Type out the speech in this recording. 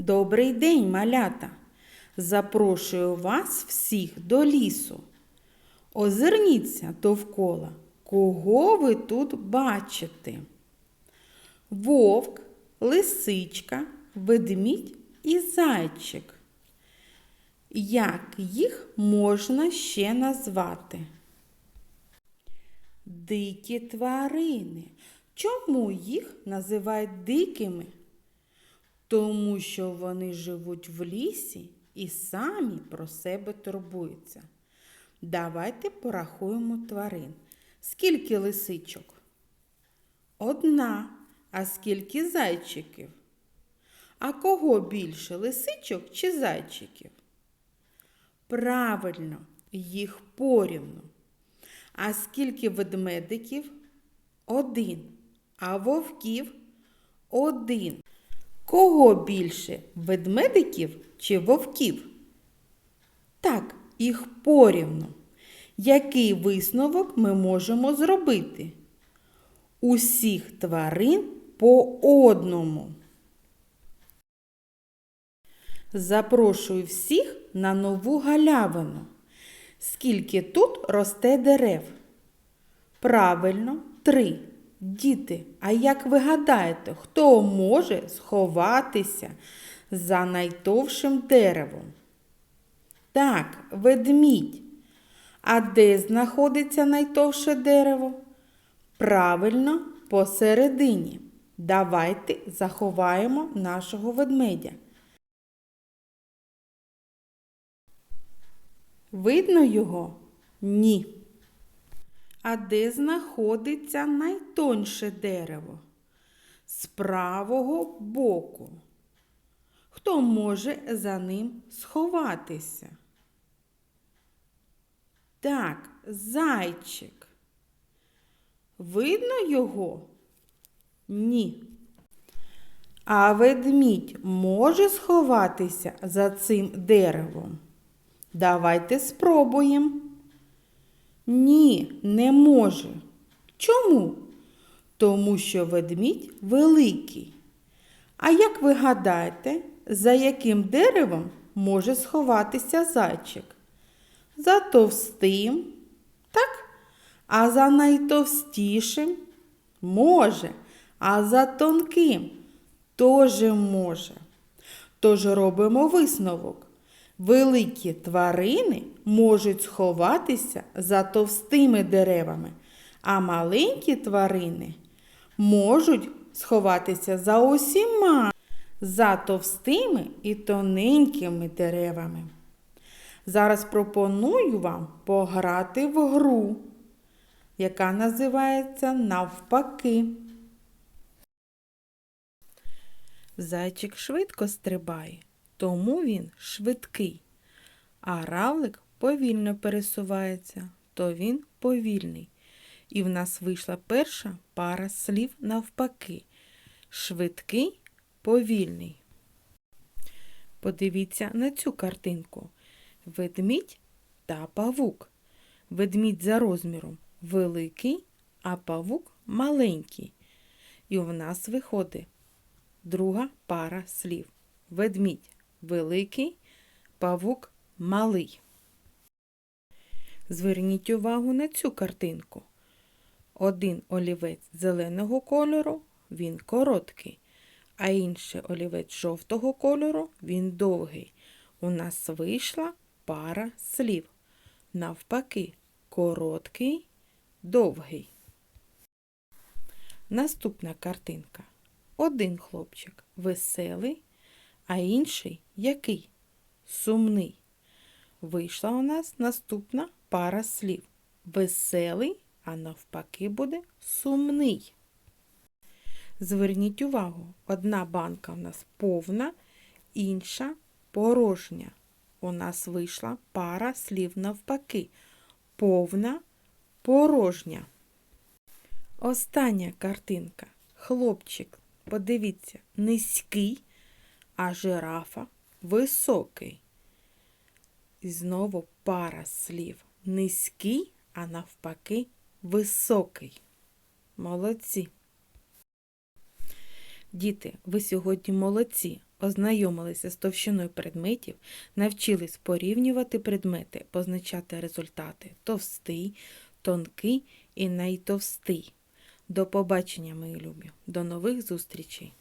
Добрий день, малята! Запрошую вас всіх до лісу. Озирніться довкола, кого ви тут бачите? Вовк, лисичка, ведмідь і зайчик. Як їх можна ще назвати? Дикі тварини. Чому їх називають дикими? Тому що вони живуть в лісі і самі про себе турбуються. Давайте порахуємо тварин. Скільки лисичок? Одна. А скільки зайчиків? А кого більше лисичок чи зайчиків? Правильно, їх порівну. А скільки ведмедиків? Один. А вовків один. Кого більше ведмедиків чи вовків? Так, їх порівну. Який висновок ми можемо зробити? Усіх тварин по одному. Запрошую всіх на нову галявину. Скільки тут росте дерев? Правильно, три. Діти, а як ви гадаєте, хто може сховатися за найтовшим деревом? Так, ведмідь. А де знаходиться найтовше дерево? Правильно, посередині. Давайте заховаємо нашого ведмедя. Видно його? Ні. А де знаходиться найтонше дерево? З правого боку. Хто може за ним сховатися? Так, зайчик. Видно його? Ні. А ведмідь може сховатися за цим деревом? Давайте спробуємо. Ні, не може. Чому? Тому що ведмідь великий. А як ви гадаєте, за яким деревом може сховатися зайчик? За товстим, так? А за найтовстішим може, а за тонким теж може. Тож робимо висновок. Великі тварини можуть сховатися за товстими деревами, а маленькі тварини можуть сховатися за усіма за товстими і тоненькими деревами. Зараз пропоную вам пограти в гру, яка називається Навпаки. Зайчик швидко стрибає, тому він швидкий. А равлик повільно пересувається, то він повільний. І в нас вийшла перша пара слів навпаки. Швидкий, повільний. Подивіться на цю картинку. Ведмідь та павук. Ведмідь за розміром великий, а павук маленький. І в нас виходить друга пара слів. Ведмідь великий, павук малий. Зверніть увагу на цю картинку. Один олівець зеленого кольору, він короткий, а інший олівець жовтого кольору, він довгий. У нас вийшла пара слів. Навпаки, короткий, довгий. Наступна картинка. Один хлопчик веселий, а інший який? Сумний. Вийшла у нас наступна пара слів. Веселий, а навпаки буде сумний. Зверніть увагу, одна банка у нас повна, інша порожня. У нас вийшла пара слів навпаки. Повна, порожня. Остання картинка. Хлопчик, подивіться, низький, а жирафа високий. І знову пара слів. Низький, а навпаки, високий. Молодці. Діти, ви сьогодні молодці. ознайомилися з товщиною предметів, навчились порівнювати предмети, позначати результати товстий, тонкий і найтовстий. До побачення, мої любі. До нових зустрічей!